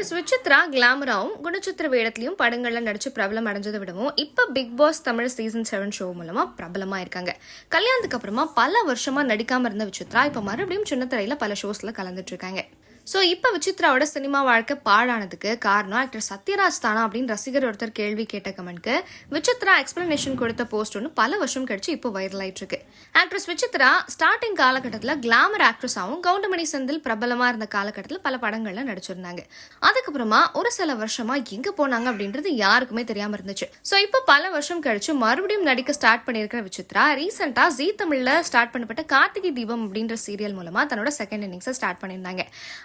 Actress சுவிச்சித்ரா கிளாமராவும் குணச்சித்திர வேடத்திலையும் படங்கள்லாம் நடிச்சு பிரபலம் அடைஞ்சதை விடவும் இப்போ Bigg Boss Tamil season seven show மூலமா பிரபலமா இருக்காங்க. கல்யாணத்துக்கு அப்புறமா பல வருஷமா நடிக்காம இருந்த விசித்ரா இப்போ மறுபடியும் சின்னத்திரையில பல ஷோஸ்ல கலந்துட்டு இருக்காங்க. ஸோ இப்போ விசித்ராவோட சினிமா வாழ்க்கை பாழானதுக்கு காரணம் ஆக்டர் சத்யராஜ் தானா அப்படின்னு ரசிகர் ஒருத்தர் கேள்வி கேட்ட கமெண்ட்க்கு விசித்ரா எக்ஸ்பிளனேஷன் கொடுத்த போஸ்ட் ஒன்று பல வருஷம் கழிச்சு இப்போ வைரல் ஆயிட்டு இருக்கு ஆக்ட்ரஸ் விசித்ரா ஸ்டார்டிங் காலகட்டத்தில் கிளாமர் ஆக்ட்ரஸாகவும் கவுண்டமணி செந்தில் பிரபலமாக இருந்த காலகட்டத்தில் பல படங்கள்ல நடிச்சிருந்தாங்க. அது அதுக்கப்புறமா ஒரு சில வருஷமா எங்க போனாங்க அப்படின்றது யாருக்குமே தெரியாம இருந்துச்சு. ஸோ இப்போ பல வருஷம் கழிச்சு மறுபடியும் நடிக்க ஸ்டார்ட் பண்ணியிருக்கிற விசித்ரா ரீசெண்டா ஜீ தமிழ்ல ஸ்டார்ட் பண்ணப்பட்ட கார்த்திகை தீபம் அப்படின்ற சீரியல் மூலமா தன்னோட செகண்ட் இன்னிங்ஸை ஸ்டார்ட் பண்ணியிருந்தாங்க.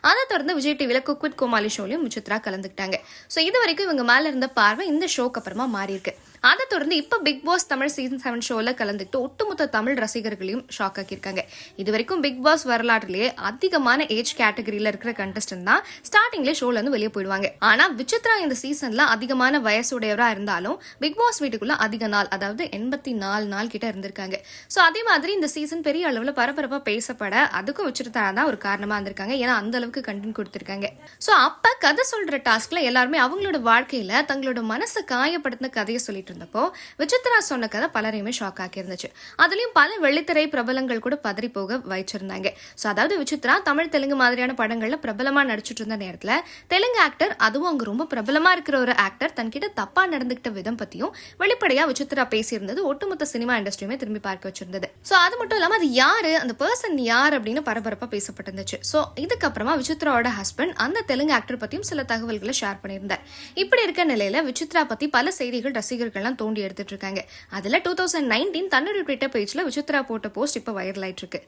அதை தொடர்ந்து விஜய் டிவியில குக் வித் கோமாளி ஷோலையும் விசித்ரா கலந்துக்கிட்டாங்க. ஸோ இது வரைக்கும் இவங்க மேல இருந்த பார்வை இந்த ஷோக்கு அப்புறமா மாறி இருக்கு அதை தொடர்ந்து இப்போ Bigg Boss Tamil season seven ஷோவில் கலந்துக்கிட்டு ஒட்டுமொத்த தமிழ் ரசிகர்களையும் ஷாக் ஆக்கியிருக்காங்க. இது வரைக்கும் பிக் பாஸ் வரலாற்றிலேயே அதிகமான ஏஜ் கேட்டகரியில் இருக்கிற கண்டஸ்டன்ட் தான் ஸ்டார்டிங்லேயே ஷோல இருந்து வெளியே போயிடுவாங்க. ஆனால் விசித்ரா இந்த சீசன்ல அதிகமான வயசுடையவராக இருந்தாலும் பிக் பாஸ் வீட்டுக்குள்ள அதிக நாள் அதாவது எண்பத்தி நாலு நாள் கிட்ட இருந்திருக்காங்க. ஸோ அதே மாதிரி இந்த சீசன் பெரிய அளவில் பரபரப்பாக பேசப்பட அதுக்கும் விசித்ரா தான் ஒரு காரணமாக இருந்திருக்காங்க. ஏன்னா அந்த அளவுக்கு கண்டென்ட் கொடுத்துருக்காங்க. ஸோ அப்போ கதை சொல்ற டாஸ்க்ல எல்லாருமே அவங்களோட வாழ்க்கையில தங்களோட மனசை காயப்படுத்தின கதையை சொல்லிட்டு இருந்தப்போ விசித்ரா சொன்ன கதை பலரையுமே ஷாக் ஆக்கி இருந்துச்சு அதுலயும் பல வெள்ளித்திரை பிரபலங்கள் கூட பதறி போக வச்சிருந்தாங்க. ஸோ அதாவது விசித்ரா தமிழ் தெலுங்கு மாதிரியான படங்கள்ல பிரபலமா நடிச்சிட்டு இருந்த நேரத்துல தெலுங்கு ஆக்டர் அதுவும் அங்க ரொம்ப பிரபலமா இருக்கிற ஒரு ஆக்டர் தன்கிட்ட தப்பா நடந்துகிட்ட விதம் பத்தியும் வெளிப்படையா விசித்ரா பேசியிருந்தது ஒட்டுமொத்த சினிமா இண்டஸ்ட்ரியுமே திரும்பி பார்க்க வச்சிருந்தது. ஸோ அது மட்டும் இல்லாம அது யாரு அந்த பர்சன் யார் அப்படின்னு பரபரப்பா பேசப்பட்டிருந்துச்சு. ஸோ இதுக்கப்புறமா விசித்ராவோட ஹஸ்பண்ட் அந்த தெலுங்கு ஆக்டர் பத்தியும் சில தகவல்களை ஷேர் பண்ணியிருந்தார். இப்படி இருக்க நிலையில விசித்ரா பத்தி பல செய்திகள் ரசிகர்கள் ரசிகர்கள்லாம் தோண்டி எடுத்துட்டு இருக்காங்க அதுல டூ தௌசண்ட் நைன்டீன் தன்னுடைய ட்விட்டர் பேஜில் விசித்ரா போட்ட போஸ்ட் இப்போ வைரல் ஆயிட்டு இருக்கு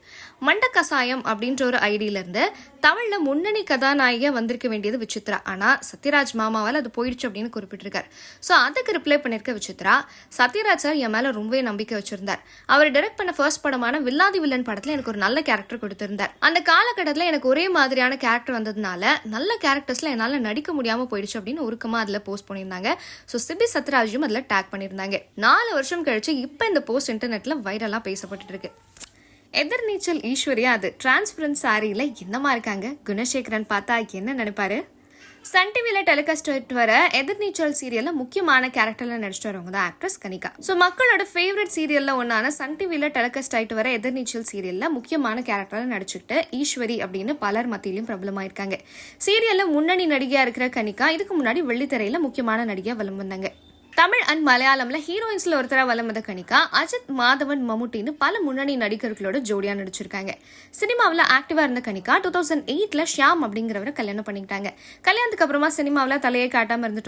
மண்ட கசாயம் அப்படின்ற ஒரு ஐடியில இருந்து தமிழ்ல முன்னணி கதாநாயகியாக வந்திருக்க வேண்டியது விசித்ரா ஆனால் சத்யராஜ் மாமாவால் அது போயிடுச்சு அப்படின்னு குறிப்பிட்டிருக்காரு ஸோ அதுக்கு ரிப்ளை பண்ணியிருக்க விசித்ரா சத்யராஜ் சார் என் மேல ரொம்பவே நம்பிக்கை வச்சிருந்தார். அவர் டைரக்ட் பண்ண ஃபர்ஸ்ட் படமான வில்லாதி வில்லன் படத்துல எனக்கு ஒரு நல்ல கேரக்டர் கொடுத்திருந்தார். அந்த காலகட்டத்தில் எனக்கு ஒரே மாதிரியான கேரக்டர் வந்ததுனால நல்ல கேரக்டர்ஸ்ல என்னால நடிக்க முடியாமல் போயிடுச்சு அப்படின்னு உருக்கமாக அதில் போஸ்ட் பண்ணியிருந்தாங்க. ஸோ சிபி சத்யராஜும் அதில் டேக் பண்ணியிருந்தாங்க. நாலு வருஷம் கழிச்சு இப்போ இந்த போஸ்ட் இன்டர்நெட்ல வைரலா பேசப்பட்டு இருக்கு. எதிர்நீச்சல் ஈஸ்வரியா அது. டிரான்ஸ்பரன்ட் சாரியில் என்னமா இருக்காங்க? குணசேகரன் பார்த்தா என்ன நினைப்பாரு? சன் டிவியில் டெலிகாஸ்ட் ஆயிட்டு வர எதிர்நீச்சல் சீரியல்ல முக்கியமான கேரக்டர்ல நடிச்சிட்டு வரவங்க தான் ஆக்ட்ரஸ் கனிகா. ஸோ மக்களோட ஃபேவரட் சீரியல்ல ஒன்னான சன் டிவியில் டெலிகாஸ்ட் ஆயிட்டு வர எதிர்நீச்சல் சீரியலில் முக்கியமான கேரக்டரில் நடிச்சுக்கிட்டு ஈஸ்வரி அப்படின்னு பலர் மத்தியிலும் பிரபலமாயிருக்காங்க சீரியல்ல முன்னணி நடிகையாக இருக்கிற கனிகா இதுக்கு முன்னாடி வெள்ளித்திரையில் முக்கியமான நடிகையாக வலம் வந்தாங்க தமிழ் அண்ட் மலையாளம்ல ஹீரோயின்ஸ்ல ஒருத்தரா வலம் வந்த கணிகா அஜித் மாதவன் மம்முட்டின்னு பல முன்னணி நடிகர்களோட ஜோடியா நடிச்சிருக்காங்க. சினிமாவில் ஆக்டிவா இருந்த கணிகா டூ தௌசண்ட் எயிட்ல ஷியாம் அப்படிங்கிறவரை கல்யாணம் பண்ணிக்கிட்டாங்க. கல்யாணத்துக்கு அப்புறமா சினிமாவில் தலையை காட்டாம இருந்துட்டு